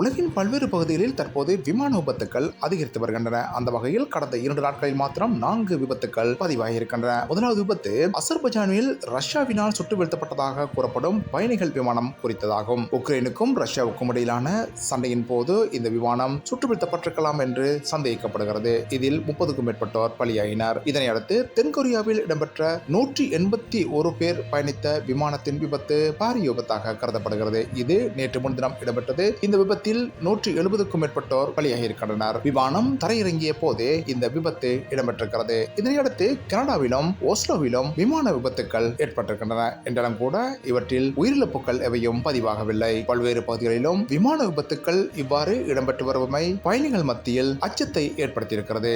உலகின் பல்வேறு பகுதிகளில் தற்போது விமான விபத்துக்கள் அதிகரித்து வருகின்றன. அந்த வகையில் கடந்த இரண்டு நாட்களில் மாத்திரம் நான்கு விபத்துக்கள் பதிவாகி இருக்கின்றன முதலாவது விபத்து அசர்பைஜானில் ரஷ்யாவினால் சுட்டு வீழ்த்தப்பட்டதாக கூறப்படும் பயணிகள் விமானம் குறித்ததாகும். உக்ரைனுக்கும் ரஷ்யாவுக்கும் இடையிலான சண்டையின் போது இந்த விமானம் சுட்டு வீழ்த்தப்பட்டிருக்கலாம் என்று சந்தேகிக்கப்படுகிறது. இதில் முப்பதுக்கும் மேற்பட்டோர் பலியாகினர் இதனையடுத்து தென்கொரியாவில் இடம்பெற்ற நூற்றி எண்பத்தி ஒரு பேர் பயணித்த விமானத்தின் விபத்து பாரிய விபத்தாக கருதப்படுகிறது. இது நேற்று முன்தினம் இடம்பெற்றது. இந்த விபத்து விபத்தில் நூற்றி எழுபதுக்கும் மேற்பட்டோர் பலியாகி இருக்கின்றனர் விமானம் தரையிறங்கிய போதே இந்த விபத்து இடம்பெற்றிருக்கிறது. இதனையடுத்து கனடாவிலும் ஓஸ்லோவிலும் விமான விபத்துக்கள் ஏற்பட்டிருக்கின்றன. என்றாலும் கூட இவற்றில் உயிரிழப்புகள் எவையும் பதிவாகவில்லை. பல்வேறு பகுதிகளிலும் விமான விபத்துக்கள் இவ்வாறு இடம்பெற்று வருவமை பயணிகள் மத்தியில் அச்சத்தை ஏற்படுத்தியிருக்கிறது.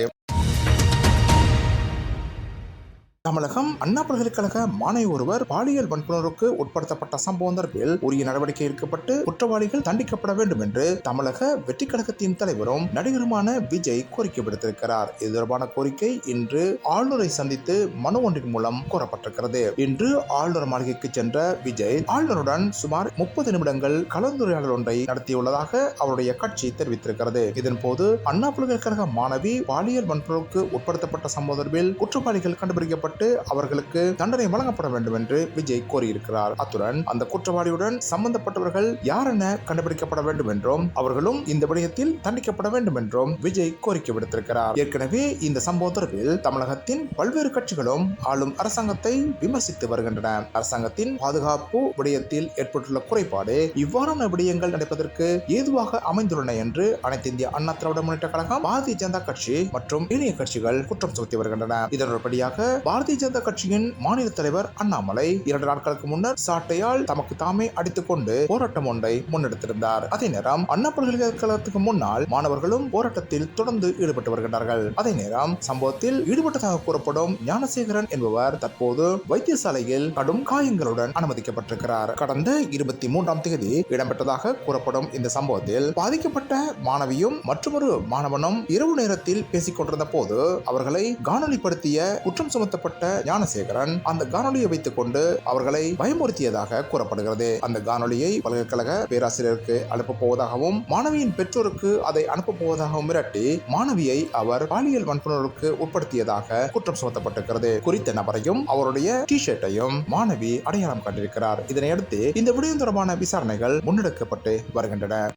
தமிழகம் அண்ணா பல்கலைக்கழக மாணவி ஒருவர் பாலியல் வன்புணர்வுக்கு உட்படுத்தப்பட்ட சம்பவம் தொடர்பில் உரிய நடவடிக்கை எடுக்கப்பட்டு குற்றவாளிகள் தண்டிக்கப்பட வேண்டும் என்று தமிழக வெற்றி கழகத்தின் தலைவரும் நடிகருமான விஜய் கோரிக்கை விடுத்திருக்கிறார். இது தொடர்பான கோரிக்கை இன்று ஆளுநரை சந்தித்து மனு ஒன்றின் மூலம் கூறப்பட்டிருக்கிறது இன்று ஆளுநர் மாளிகைக்கு சென்ற விஜய் ஆளுநருடன் சுமார் முப்பது நிமிடங்கள் கலந்துரையாடல் ஒன்றை நடத்தியுள்ளதாக அவருடைய கட்சி தெரிவித்திருக்கிறது. இதன்போது அண்ணா பல்கலைக்கழக மாணவி பாலியல் வன்புணர்வுக்கு உட்படுத்தப்பட்ட சம்பவம் தொடர்பில் குற்றவாளிகள் கண்டுபிடிக்கப்பட்டு செய்யப்பட்டு அவர்களுக்கு தண்டனை வழங்கப்பட வேண்டும் என்று விஜய் கோரியிருக்கிறார் அத்துடன் அந்த குற்றவாளியுடன் சம்பந்தப்பட்டவர்கள் யார் என கண்டுபிடிக்கப்பட வேண்டும் என்றும் அவர்களும் இந்த விடயத்தில் தண்டிக்கப்பட வேண்டும் என்றும் விஜய் கோரிக்கை விடுத்திருக்கிறார். ஏற்கனவே இந்த சம்பவம் தொடர்பில் தமிழகத்தின் பல்வேறு கட்சிகளும் ஆளும் அரசாங்கத்தை விமர்சித்து வருகின்றன. அரசாங்கத்தின் பாதுகாப்பு விடயத்தில் ஏற்பட்டுள்ள குறைபாடு இவ்வாறான விடயங்கள் நடப்பதற்கு ஏதுவாக அமைந்துள்ளன என்று அனைத்து இந்திய அண்ணா திராவிட முன்னேற்ற கழகம் பாரதிய ஜனதா கட்சி மற்றும் இணைய கட்சிகள் குற்றம் சுமத்தி வருகின்றன. இதனுடையாக பாரதிய ஜனதா கட்சியின் மாநில தலைவர் அண்ணாமலை. இரண்டு நாட்களுக்கு முன்னர் சாட்டையால் தமக்கு தாமே அடித்துக் கொண்டு போராட்டம் ஒன்றை முன்னெடுத்திருந்தார். அதே நேரம் அண்ணா பல்கலைக்கழகத்துக்கு முன்னால் மாணவர்களும் போராட்டத்தில் தொடர்ந்து ஈடுபட்டு வருகின்றார்கள். அதே நேரம் சம்பவத்தில் ஈடுபட்டதாக கூறப்படும் ஞானசேகரன் என்பவர் தற்போது வைத்தியசாலையில் கடும் காயங்களுடன் அனுமதிக்கப்பட்டிருக்கிறார். கடந்த இருபத்தி மூன்றாம் தேதி இடம்பெற்றதாக கூறப்படும் இந்த சம்பவத்தில் பாதிக்கப்பட்ட மாணவியும் மற்றொரு மாணவனும் இரவு நேரத்தில் பேசிக் கொண்டிருந்த போது அவர்களை காணொலிப்படுத்திய குற்றம் சுமத்தப்பட்ட ஞானசேகரன் அந்த காணொலியை வைத்துக் கொண்டு அவர்களை பயமுறுத்தியதாக கூறப்படுகிறது. அந்த காணொலியை பல்கலைக்கழக பேராசிரியருக்கு அனுப்பப் போவதாகவும் மாணவியின் பெற்றோருக்கு அதை அனுப்பப் போவதாகவும் மிரட்டி மாணவியை அவர் பாலியல் வன்புணர்வுக்கு உட்படுத்தியதாக குற்றம் சுமத்தப்பட்டிருக்கிறது. குறித்த நபரையும் அவருடைய டிஷர்ட்டையும் மாணவி அடையாளம் கண்டிருக்கிறார். இதனையடுத்து இந்த விடயம் தொடர்பான விசாரணைகள் முன்னெடுக்கப்பட்டு வருகின்றன.